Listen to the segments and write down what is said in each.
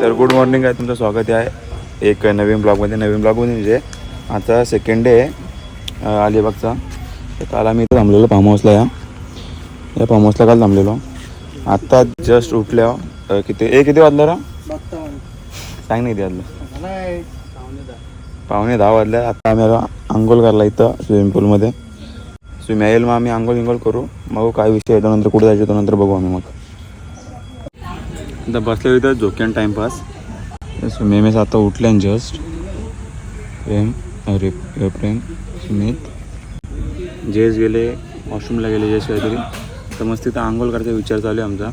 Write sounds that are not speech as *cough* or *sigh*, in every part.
तर good morning आहे तुमचं स्वागत आहे. एक नवीन ब्लॉगमध्ये नवीन ब्लॉगमध्ये म्हणजे आता सेकंड डे आहे अलिबागचा. तर काल आम्ही इथं थांबलेलो फार्म हाऊसला या. या फार्म हाऊसला काल थांबलेलो. आत्ता जस्ट उठल्या. किती ए किती वाजलं रा? सांग नाही किती वाजलं. पाहुणे दहा वाजल्या आत्ता आम्ही आलो आंघोळ करायला इथं स्विमिंग पूलमध्ये. स्विमिंग येईल मग आम्ही आंघोळ विंघोळ करू. मग काय विषय येतो नंतर कुठे जायचं तो नंतर बघू आम्ही मग. आता बसले इथं झोक्यान टाइमपास. सुमेमेस आता उठले जस्ट प्रेम अरे प्रेम सुमित. जेस गेले वॉशरूमला गेले जेस काहीतरी. तर मस्त तिथं आंघोळ करायचा विचार चालू आहे आमचा.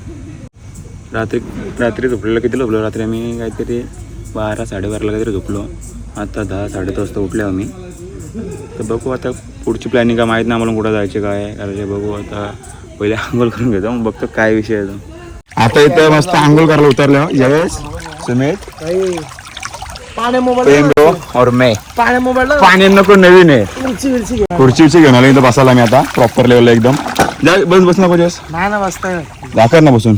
रात्री रात्री झोपलेलं किती झोपलो? रात्री आम्ही काहीतरी बारा साडेबाराला काहीतरी झोपलो. आता दहा साडेदहा वाजता उठले आम्ही. तर बघू आता पुढची प्लॅनिंग काय माहीत नाही आम्हाला कुठं जायचे काय करायचे. बघू आता पहिले आंघोळ करून घेतो. मग बघतो काय विषय आहे तो. आता इथं मस्त आंघोळ करायला उतरलो. जयेश सुमित पाण्या मोबाईल और मैं. पाण्या मोबाईल पाणी नको नवीन आहे. खुर्ची उरची घेऊन आलो इथं बसायला मी आता प्रॉपर लेवलला एकदम. जा बस बस नको जस नाही ना दाखर ना बसून.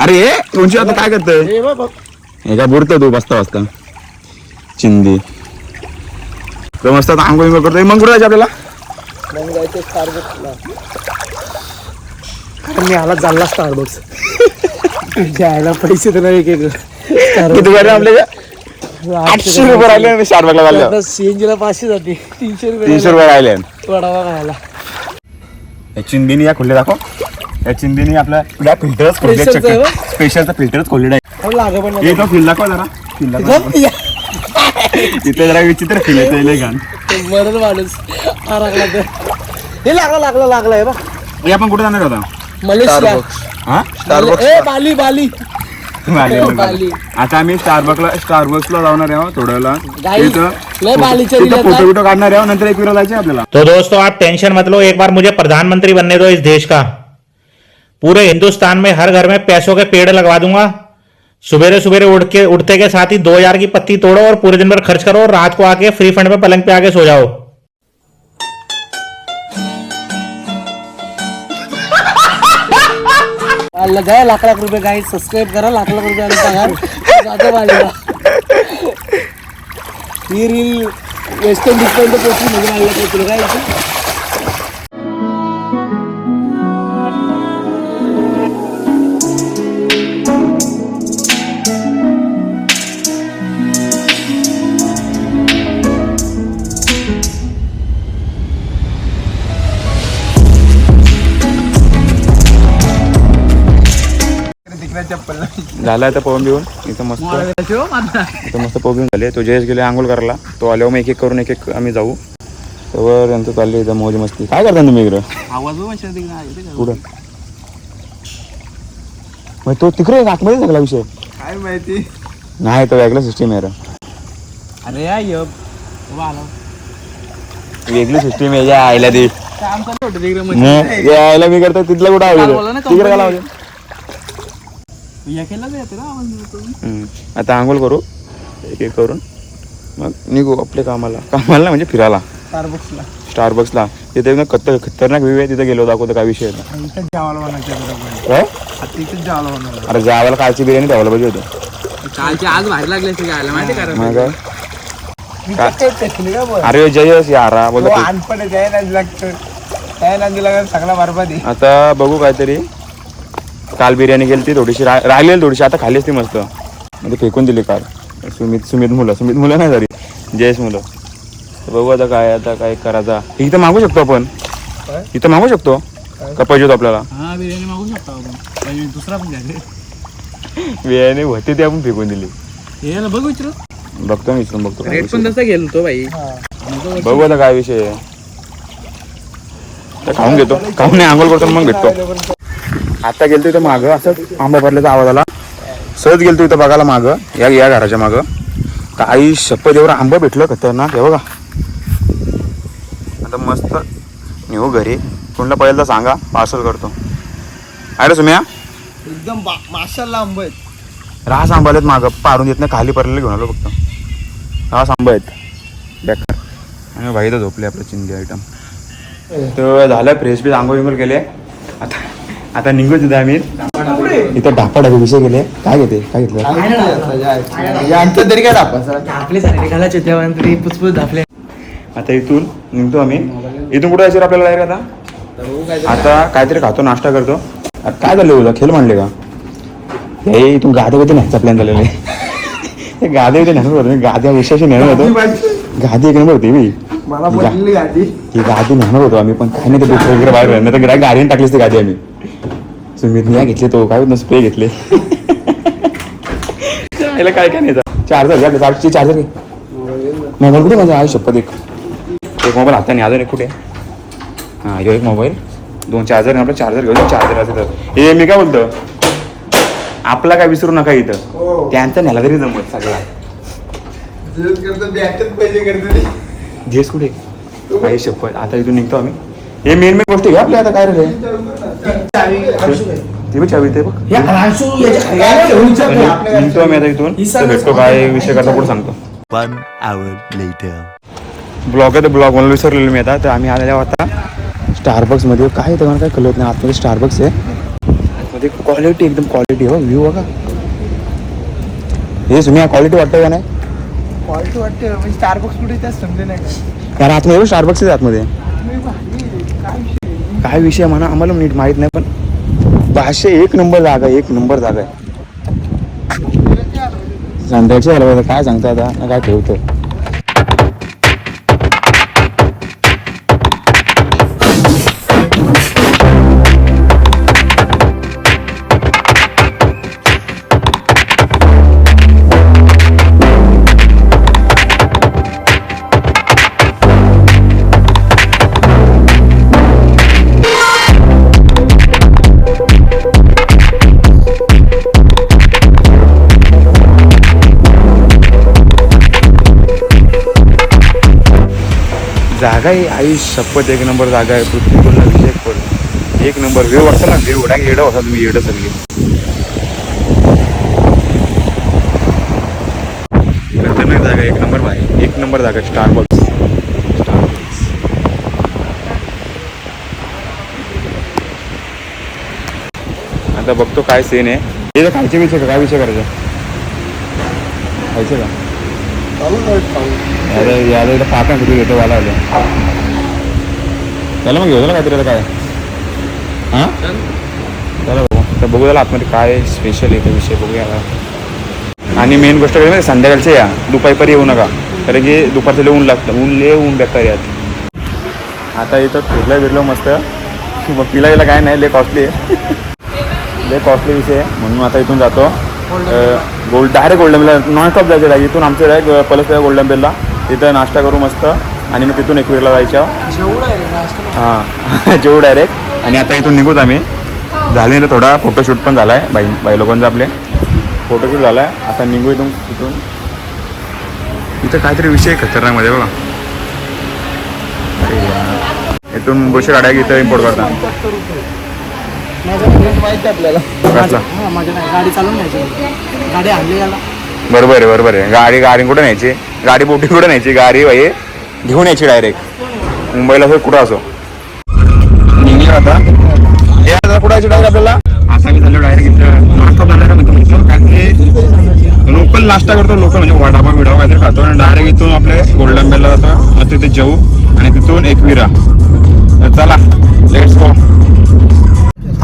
अरे हे तुमची आता काय करतोय? हे बघ. हे काय बुडतं तू बसता बसता. चिंदी. तर मस्त आता आंघोळ बिंघोळ करतोय. मग कुठं जायचं आपल्याला? मग जायचं स्टारबक्सला कारण मी आला चालला स्टारबक्स *laughs* द्यायला पैसे तर नाही एक एक *laughs* किती बरं आपल्या आठशे रुपये राहिले शारबागला झाले सीएनजी ला पाचशे जाते. तीनशे रुपये तीनशे रुपये राहिले. वडावा खायला. या चिंदीने या खोलले दाखव. या चिंदीने आपल्या या फिल्टरच खोलले. स्पेशलचा फिल्टरच खोललेला आहे. तो फिल दाखव जरा. फिल दाखव. तिथे जरा विचित्र फिल येतं ते मरण माणूस. हा लागला तर लागला लागला आहे बा आपण कुठे जाणार होता मलेशिया. हा? ए बाली *laughs* बाली. बाली, बाली. बाली. आता आम्ही स्टारबक्सला स्टारबक्सला जाणार आहोत थोड्या वेळा गाई, लय बालीच्या दिल्यात फोटो ना. बिटो काढणार आहोत नंतर एक विरा जायचे आपल्याला. तो दोस्तों आप टेंशन मत लो एक बार मुझे प्रधानमंत्री बनने दो इस देश का। पूरे हिंदुस्तान में हर घर में पैसों के पेड़ लगवा दूंगा। सुबेरे सुबेरे उठ के उठते के साथ ही दो हजार की पत्ती तोड़ो और पूरे दिन भर खर्च करो और रात को आके फ्री फंड में पलंग पे आके सो जाओ। लगाया लाख लाख रुपये काय सबस्क्राईब करा लाख लाख रुपये आले पगार जातो बालीला ही रील वेस्टर्न वेस्ट इंडिजपर्यंत पोहोचली म्हणजे मला पोहोचलो काय झाला आता पवन बिवून इथं मस्त इथं मस्त पवन बिवून झाले तो जयेश गेले आंघोळ करायला तो आल्यावर मग एक एक करून एक एक आम्ही जाऊ. तर यांचं चालले इथं मौज मस्ती. काय करता तुम्ही इकडं? पुढं. मग तो तिकडे आतमध्ये सगळा विषय? काय माहिती? नाही तो वेगळा सिस्टीम आहे रे. अरे वेगळी सिस्टीम आहे या आईला ती काम चालू होतं तिकडे मग या आईला मी करतो तिथला कुठं आवडेल तिकडे काय या केला येते ना आवाज येतो. हम्म. आता आंघोळ करू. एक एक करून. मग निघू आपल्या कामाला. कामाला नाही म्हणजे फिरायला. स्टारबक्सला स्टारबक्सला तिथे एकदम खतर खतरनाक व्ह्यू आहे तिथे गेलो दाखवतो काय विषय जेवायला बनायचं काय इथं जेवायला बनवलं अरे जावायला कालची बिर्याणी ठेवायला पाहिजे होतं. कालचे आज बाहेर लागले ते गायला माहिती का? मग? काय का? अरे जयस यारा बोलतो. अनपण आहे लागतं. सगळा बरबादी आता बघू काहीतरी. काल बिर्याणी केली ती थोडीशी रा- राहिलेली थोडीशी आता खालीच ती मस्त. म्हणजे फेकून दिली काल. सुमित सुमित मुलं सुमित मुलं नाही झाली जयस मुलं. बघू आता काय आता काय करायचा इथं मागू शकतो आपण? इथं मागू शकतो? का पाहिजे होतं आपल्याला? हा बिर्याणी मागू शकतो आपण. पाहिजे दुसरा पण घ्या. बिर्याणी होती ती आपण फेकून दिली. हे बघ विचारू बघतो मी विचारून बघतो. काय रेट विषय पण तसा गेलो तो भाई आहे. बघू आता काय विषय आहे. खाऊन घेतो. खाऊन नाही आंघोळ करतो मग भेटतो. आता गेलतो इथं मागं असं आंबा भरल्याचा आवाज आला. सहज गेलतो इथं बघायला मागं या या घराच्या मागं. काही शपथ एवढं आंबं भेटलं खतरनाक हे बघा. आता मस्त नेऊ घरी. कोणला पहिल्यांदा सांगा पार्सल करतो. अरे सुम्या? एकदम माशाला आंब आहेत. रास आंबा आहेत मागं. पारून येत नाही खाली पडलेलं घेऊन आलो फक्त. रास आंबा आहेत. बेकार. आणि भाई तर झोपले आपलं चिंदी आयटम तर झालं फ्रेश बीस आंघोळ बिंघोळ केले. आता आता निघू तिथे आम्ही. इथं ढापा ढापे विषय गेले काय घेते? काय घेतलं? आमचं तरी काय धापले आता इथून निघतो आम्ही. इथून कुठे जायचं आपल्याला डायरेक्ट आता? आता काहीतरी खातो नाश्ता करतो. काय झालं तुला खेळ मांडले का? हे इथून गादे होते न्यायचा प्लॅन झालेलं आहे. हे गादे होते मी गाद्या विषयाशी नेणार होतो. गादी एक नंबर होती मी मला बोलली गाडी ती गादी नेणार होतो आम्ही पण काय नाही ते वगैरे बाहेर नाही तर गाडीने टाकलीच ती गादी आम्ही. सुमितने घेतले तो काय होत स्प्रे घेतले. याला काय काय नाही चार्जर घ्या चार्जरची चार्जर घे मोबाईल कुठे माझा? आहे शपथ एक एक मोबाईल हाताने अजून एक कुठे हां ह्यो एक मोबाईल दोन चार्जर आपलं चार्जर घेऊ चार्जर तर. हे मी काय बोलतो? आपला काय विसरू नका इथं. त्यांचा न्याला तरी जमत सगळा. घेस कुठे शपथ आता इथून निघतो आम्ही. हे मेन मेन गोष्टी घ्या आपल्या आता काय रे ते बी चावी ते बघ. निघतो आम्ही आता इथून. तर भेटतो काय विषय पुढे सांगतो. One hour later. ब्लॉग आहे तर ब्लॉग मला विसरलेलो मी आता. तर आम्ही आलेलो आता स्टारबक्समध्ये. काय मला काय कळत नाही. आतमध्ये स्टारबक्स आहे. आतमध्ये क्वालिटी एकदम क्वालिटी हो. व्ह्यू बघा. हे तुम्ही क्वालिटी वाटतं का नाही? क्वालिटी वाटते म्हणजे स्टारबक्स कुठे त्याच समजे नाही का? कारण आतमध्ये स्टारबक्स आहे आतमध्ये. काय विषय म्हणा आम्हाला नीट माहीत नाही पण भाषे एक नंबर जागा आहे, एक नंबर जागा आहे. संध्याची काय सांगता आता? ना काय ठेवतं? जागा आहे आई शपथ एक नंबर जागा आहे. पृथ्वीवरला विषय पण एक नंबर. वेव वाटतं ना? वेव उडा येडं होता तुम्ही येडं सगळी. खतरनाक जागा एक नंबर भाई एक नंबर जागा स्टार बॉक्स आता बघतो काय सीन आहे. हे तर खायचे विषय काय विषय करायचा? खायचं का? अरे याला इथं पाका किती घेतो वाला आले. त्याला मग घेऊ ना काहीतरी आता काय. हां? चला बघू तर बघू त्याला आतमध्ये काय स्पेशल आहे विषय बघूया आणि मेन गोष्ट काय माहिती संध्याकाळचे या. दुपारपर्यंत येऊ नका. कारण की दुपारचं लय ऊन लागतं. ऊन ले ऊन बेकार यात. आता इथं फिरलं फिरलं मस्त. मग पिला गेला काय नाही लय कॉस्टली आहे. लय कॉस्टली विषय आहे. म्हणून आता इथून जातो. गोल्ड डायरेक्ट गोल्डन बेलला नॉन स्टॉप जायचं आहे इथून आमचं डायरेक्ट पलस गोल्डन बेलला तिथं नाश्ता करू मस्त. आणि मग तिथून एकवीरला नाश्ता हां. *laughs* जेऊ डायरेक्ट आणि आता इथून निघूत आम्ही. झाले ना थोडा फोटोशूट पण झाला आहे बाई बाई लोकांचा आपले. फोटोशूट झाला आहे आता निघू इथून तिथून. इथं काहीतरी विषय खतरनाकमध्ये बघा. अरे. इथून मुंबईच्या गाड्या इथं इम्पोर्ट माहिती आपल्याला. गाडी चालून न्यायची गाडी आणली याला. बरोबर आहे बरोबर आहे. गाडी गाडी कुठं न्यायची? गाडी बोटी कुठं न्यायची? गाडी भाई घेऊन यायची डायरेक्ट मुंबईला असो कुठं असो. निघले आता. हे आता कुठं यायची डायरेक्ट आपल्याला? आता मी झालो डायरेक्ट इथं. नाश्ता झाला का मित्र कारण की लोकल नाश्ता करतो लोकल म्हणजे वडापाव बिडाव काहीतरी खातो. आणि डायरेक्ट इथून आपले गोल्डन बेलला जातो. मग तिथे जेऊ. आणि तिथून एकविरा तर चला लेट्स गो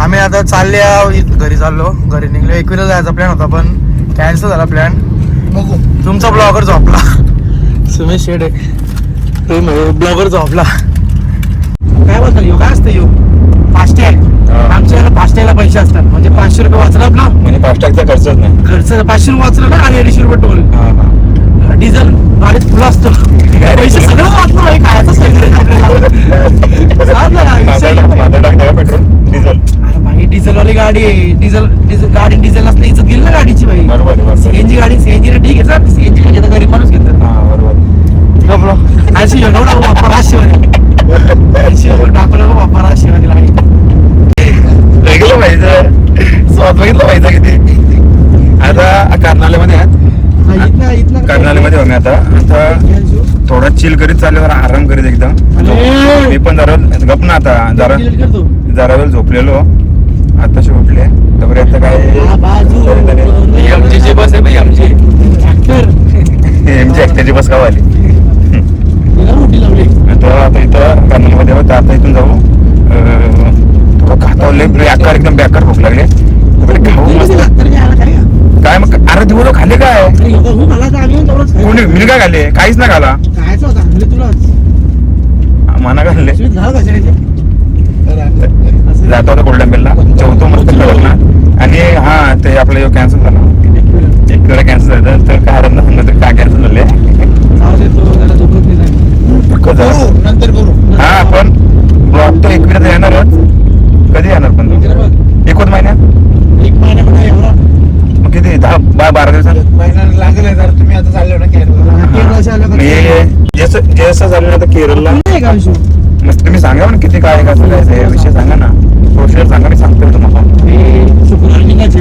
आम्ही आता चालले घरी चाललो. घरी निघलो. एकविरा जायचा प्लॅन होता पण कॅन्सल झाला प्लॅन तुमचा ब्लॉगर झोपला. सुमेश शेडे. ब्लॉगर झोपला. काय बोलतात यो? काय असतं यो? फास्ट आमच्या याला फास्ट पैसे असतात. म्हणजे पाचशे रुपये वाचला आपला म्हणजे फास्ट टॅगचा खर्चच नाही. खर्च पाचशे रुपये वाचलं ना आणि अडीचशे रुपये टोल डिझेल गाडीत फुलं असतो पैसे सगळं खायचं सगळं. Petrol diesel. अरे भाई डिझेल वाली गाडी आहे. डिझेल डिझेल गाडी डिझेल नसलं इज्जत गेली ना गाडीची भाई. बरोबर आहे. सीएनजी गाडी सीएनजी ठीक आहे सर. सीएनजी म्हणजे आता गरीब माणूस घेतात. हां बरोबर गपलो ऐंशी एवढा वापर राशीवाली ऐंशी टाकलं वापर पाहिजे स्वाद *laughs* बघितलं पाहिजे. किती. आता कर्नाल्यामध्ये आम्ही आता. आता थोडा चिल करीत चालले जरा आराम करीत एकदम. मी पण जरा गप ना आता. जरा जरा वेळ झोपलेलो. आताशी उठले तोपर्यंत काय? एमजीची बस आहे भाई एमजी एकट्याची बस का आली तर आता इथं कर्नलमध्ये. तर आता इथून जाऊ. थोडं खातावले. बेकार एकदम बेकार भूक लागले. खाऊ मस्त. काय मग? अरे दिवस खाल्ले काय? कोणी मी काय खाल्ले. काहीच ना खाला मना खाल्ले. जातो आता गोल्डन बेलला जेवतो मस्त ना आणि हा ते आपलं कॅन्सल झाला. एक वेळा कॅन्सल झालं. तर काय हरत ना काय कॅन्सल झाले. हा पण ब्लॉग तर एकविरा येणारच. कधी येणार पण? तो? एकच महिन्यात एक महिना पण आहे एवढा मग किती दहा बा बारा दिवसात महिना लागेल जर तुम्ही आता चालले ना केरळ मी जसं जसं झालं ना तर केरळला. मग तुम्ही सांगा ना किती काय कसं काय ते विषय सांगा ना. प्रोसिजर सांगा मी सांगतो तुम्हाला.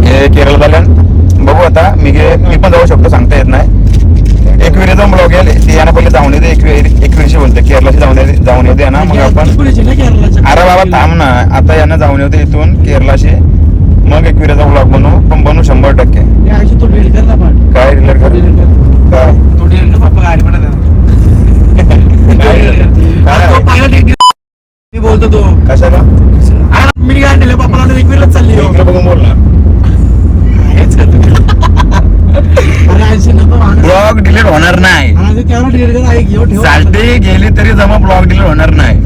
हे केरळ झाल्यान बघू आता मी गे- मी पण जाऊ शकतो सांगता येत नाही. एक वेळी जाऊन ब्लॉग गेले ते यांना पहिले जाऊन येते एक एक वेळशी बोलते. केरळशी जाऊन येते जाऊन येते ना मग आपण अरे बाबा थांब ना. आता यांना जाऊन येते इथून केरळाशी. मग एक वेळेचा ब्लॉग बनवू. पण बनवू शंभर टक्के. तो डील कर ना पण. काय रिलेट कर काय? तो डील कर पप्पा गाडी पण काय? मी बोलतो तो. कशाला? मी दिले पप्पाला चालली. इकडे बघून बोल ना हेच करतो. ब्लॉग डिलीट होणार नाही. चालते गेली तरी जमा ब्लॉग डिलीट होणार नाही.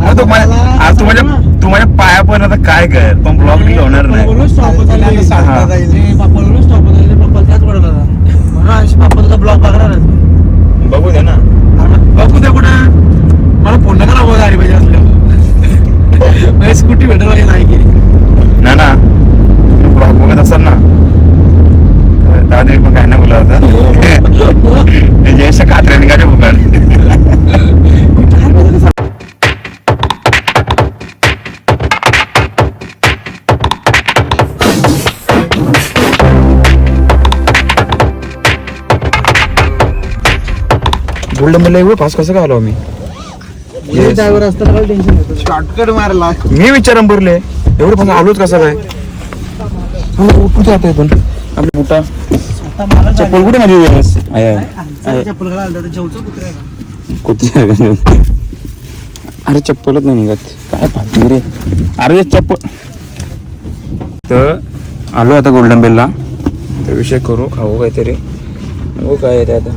अरे तू माझ्या आज तू माझ्या माझ्या पाया पण आता काय कर पण ब्लॉग डिलीट होणार नाही. पप्पा बोललो स्टॉप पप्पा त्याच पडत होता. म्हणून ऐंशी पप्पाचा ब्लॉग बघणार बघू दे ना. बघू दे कुठं. मला फोन नका बोल गाडी पाहिजे असल्या स्कूटी भेटत पाहिजे नाही की ना ना. ब्लॉग बघत असाल ना. तर दादा पण काय नाही बोला होता जयशा कात्र्याने गाडी *laughs* गोल्डन बेल एवढं फास्ट कसं काय आलो मी ड्रायव्हर असताना टेन्शन येतं. शॉर्टकट मारला. मी विचारम भरले एवढं पण आलोच कसं काय? कुठे आता इथून आपली बुटा आता मला चप्पल कुठे माझी? आहे, आहे. आहे? कुठे आहे? अरे चप्पलच नाही निघत. काय फालतू रे? अरे चप्पल. तर आलो आता गोल्डन बेलला तर विषय करू खाऊ काहीतरी. हो काय आहे ते आता?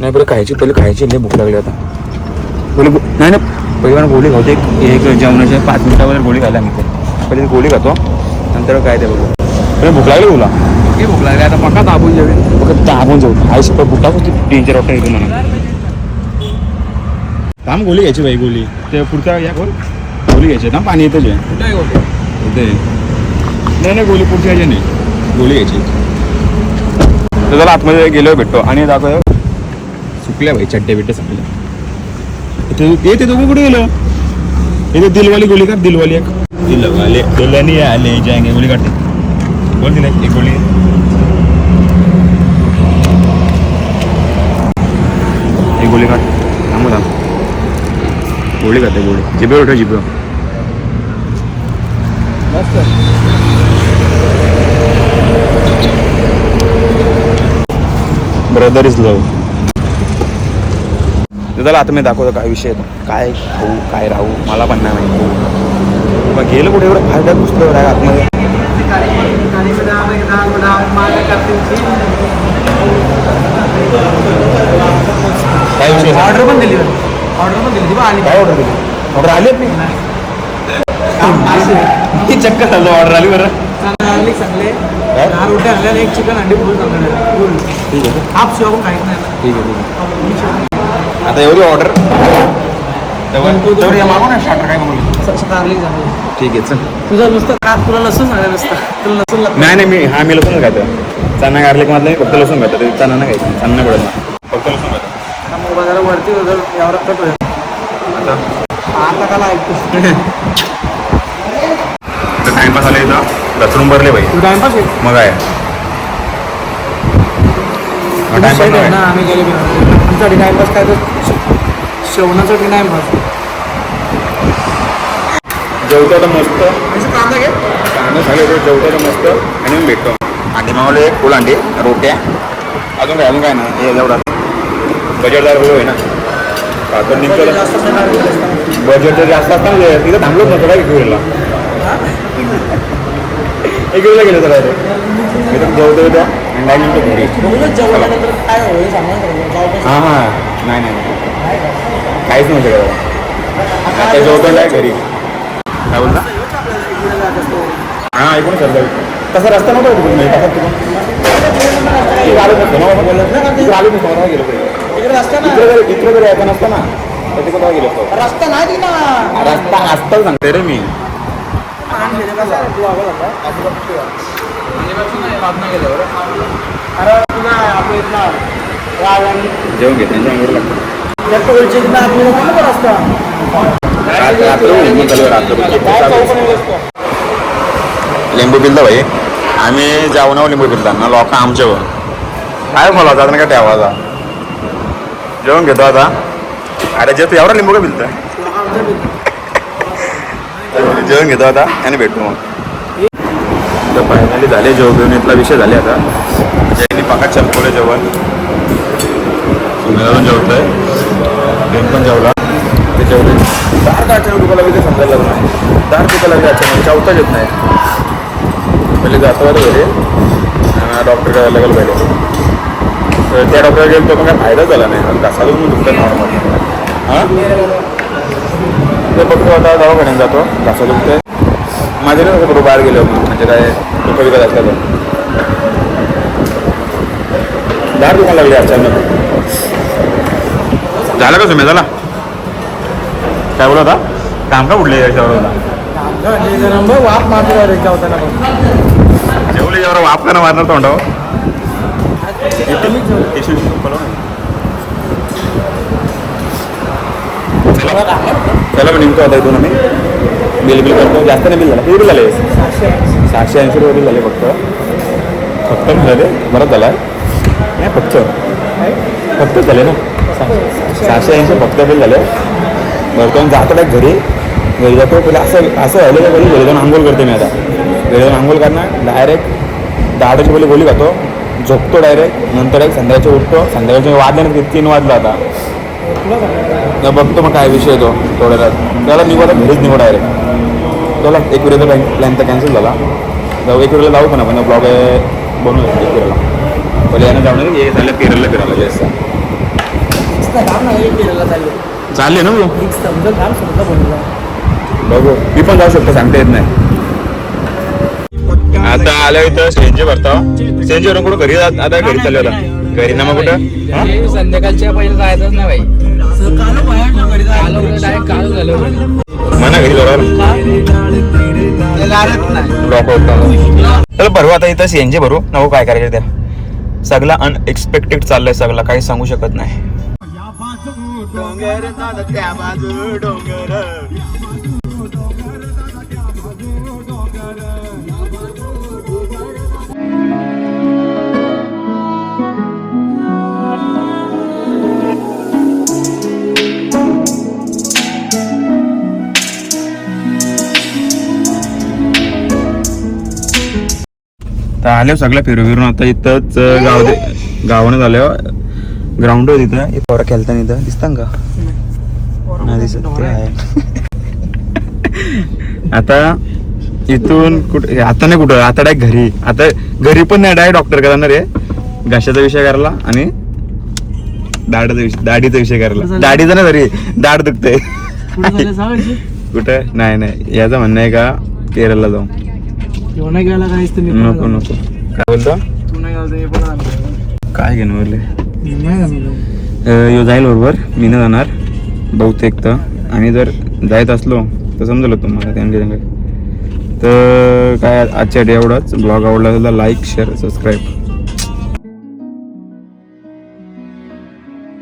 नाही पहिले खायची पहिले खायची लय भूक लागली आता. पहिले नाही नाही पहिले मला गोळी खावते एक एक जेवणाच्या पाच मिनिटावर गोळी खायला मी ते पहिले गोळी खातो नंतर काय ते बघू. पहिले भूक लागली तुला? किती भूक लागली आता पक्का दाबून जेवेल बघ दाबून जाऊ आयुष्य पण भूक लागतो डेंजर वाटतं इथून म्हणून. थांब गोळी घ्यायची बाई गोळी. ते पुढच्या या गोल गोळी घ्यायची ना पाणी येतं जे. इथे नाही नाही गोळी पुढच्या याची नाही. गोळी घ्यायची. तर त्याला आतमध्ये गेलो भेटतो. आणि दाखव. सुकल्या भाई चड्डे बिड्डे इथे ये ते दोघं कुठे गेलो? इथे दिलवाली गोळी काढ दिलवाली एक. दिलवाले दिलवानी आले जाएंगे गोळी काढते. बोल दिले एक गोळी. एक गोळी काढ. थांबू थांब. गोळी खाते गोळी. जिबे उठव जिबे ब्रदर इज लव त्याला आता मी दाखवतो काय विषय आहे तो. काय खाऊ काय राहू मला पण नाही माहिती. मग गेलं कुठे? एवढं फायदा घुसलं काय आतमध्ये. काय विषय ऑर्डर पण दिली ऑर्डर पण दिली आली. काय ऑर्डर दिली? ऑर्डर आली नाही चक्कर आलो ऑर्डर आली बरं. चांगले. रोटी आणल्या आणि एक चिकन अंडी फुल चांगलं फुल ठीक आहे. हाफ शिवा पण काहीच नाही. ठीक आहे ठीक आहे. आता एवढी ऑर्डर तेवढी मागू ना स्टार्टर काय मागू झालं. ठीक आहे चल. तुझं नुसतं का तुला लसूण सांगा नुसतं. तुला लसूण लागतं. नाही नाही मी हा मी लसूण खातो. चना गार्लिक मधलं फक्त लसूण खातो. ते चना नाही खायचं. चना नाही पडत. ना फक्त लसूण खातो. आता मग वरती होतं यावर कट होईल आता? काला ऐकतो टाइमपास आला इथं. लसूण भरले बाई तू टाइमपास आहे? मग आहे. ना आम्ही गेले आमच्यासाठी टाइमपास काय तर श्रवणासाठी टाइमपास जेवतो आता मस्त. कांदा घे. जेवतो आता मस्त. आणि भेटतो. अंडी मागवले एक फुल अंडी रोट्या. अजून काय अजून काय नाही हे एवढा बजेटदार होय ना. आपण निघतो बजेट जर जास्त असतं ना ते, तिथं थांबलोच नव्हतं काय घेऊला एक वेळेला गेलो तर मी तर जेवतो येतो घरी हां हां. नाही नाही. काहीच नव्हतं करायला आता जेवतो काय घरी? काय बोलता हां ऐकून सर तसा रस्ता नव्हता तिकडून? आलो नसतो गेलो इकडे रस्ता ना इकडे जर यायचा नसतं ना तिकडे तेव्हा गेलो असतो रस्ता नाही ना रस्ता असताच सांगते रे मी. जेवण घे त्यांच्या लागतं. लिंबू पिलता भाई आम्ही जेवणावर लिंबू पिलता ना लोक आमच्यावर काय मला आता काय ठेवायचा जेवण घेतो आता. अरे जे तू एवढा लिंबू का पिलता जेवण घेतो आता आणि भेटू मग. तर फायनली झाले जेवण इथला विषय झाले आता. जयनी पाकात चमकवलं जेवण. सुमेधारून जेवतोय. प्रेम पण जेवला. ते जेवले दार का अचानक दुखायला ते समजायला लागलं नाही. दार दुखायला लागले अचानक चावताच येत नाही. पहिले जातो घरी. डॉक्टर लागेल पहिले. तर त्या डॉक्टर गेलो तो पण काय फायदा झाला नाही. घसा दुखून दुखतात नॉर्मल हां? ते बघतो आता दवाखान्यात जातो. घसा दुखतोय. माझे नाही बरोबर बाहेर गेलो म्हणजे काय दुःख विकत असलं तर. दार दुखायला लागले अचानक. झालं का सुमे झाला? काय बोलत होता? काम का उडले याच्यावर वाप मारतो रे गावताना पण जेवले यावर वाप का मारणार तोंडावर? त्याला पण नेमकं आता इथून आम्ही. बिल बिल करतो जास्त नाही बिल झालं. किती बिल झाले? सहाशे ऐंशी रुपये बिल झाले फक्त. फक्त झाले? बरंच झाला. नाही फक्त. फक्त झाले ना? सहाशे ऐंशी फक्त बिल झाले. बरं तो जातो डायरेक्ट घरी? घरी जातो. पहिले असं असं झालं का घरी घरी जाऊन आंघोळ करते मी आता. घरी जाऊन आंघोळ करणार. डायरेक्ट दहाची पहिले गोळी खातो. झोपतो डायरेक्ट नंतर एक संध्याकाळचे उठतो. संध्याकाळचे वाजले ना किती? तीन वाजला आता. बघतो मग काय विषय तो. थोड्या त्याला निघू आता घरीच निघू डायरेक्ट चला एक वेळेचा प्लॅन प्लॅन तर कॅन्सल झाला. जाऊ एक वेळेला जाऊ पण आपण ब्लॉग बनवू एक वेळेला पहिले यानं जाऊन हे झालं केरळला फिरायला जास्त चालले. ना बघू. मी पण जाऊ शकतो सांगता येत नाही. आता आलो इथं सेंजी भरतो सेंजी वरून कुठं घरी जात आता घरी चाललो आता. घरी ना मग कुठं? हा? संध्याकाळच्या पहिले जायचंच नाही भाई. कालो झालं. म्हणा घरी बरोबर ब्लॉक तर भरू आता इथं सीएनजी भरू. नको काय करायचं त्या सगळा अनएक्सपेक्टेड चाललंय सगळं काही सांगू शकत नाही. तर आलो सगळं फिरू फिरून आता इथंच गाव गावानं झालं ग्राउंड होत इथं पोरं खेळताना इथं. दिसतं का? नाही. दिसत. ते आहे. *laughs* आता इथून कुठे आता नाही कुठं आता डायरेक्ट घरी. आता घरी पण नाही डायरेक्ट डॉक्टर करणार आहे. घशाचा विषय करायला आणि दाढाचा विषय दाढीचा विषय करायला. दाढीचा नाही तरी दाढ दुखते *laughs* कुठं? नाही नाही. याचं म्हणणं आहे का? केरळला जाऊ नाही गेला काहीच तुम्ही नको नको. काय बोलतो? तू नाही गेला तुम्ही पण आला. काय घेणं बोलले? मी नाही जाईल बरोबर. मी न जाणार. बहुतेक तर. आणि जर जायत असलो तर समजलं तुम्हाला त्यांच्या. तर काय आजच्या डे एवढंच. ब्लॉग आवडला तर लाईक शेअर सबस्क्राईब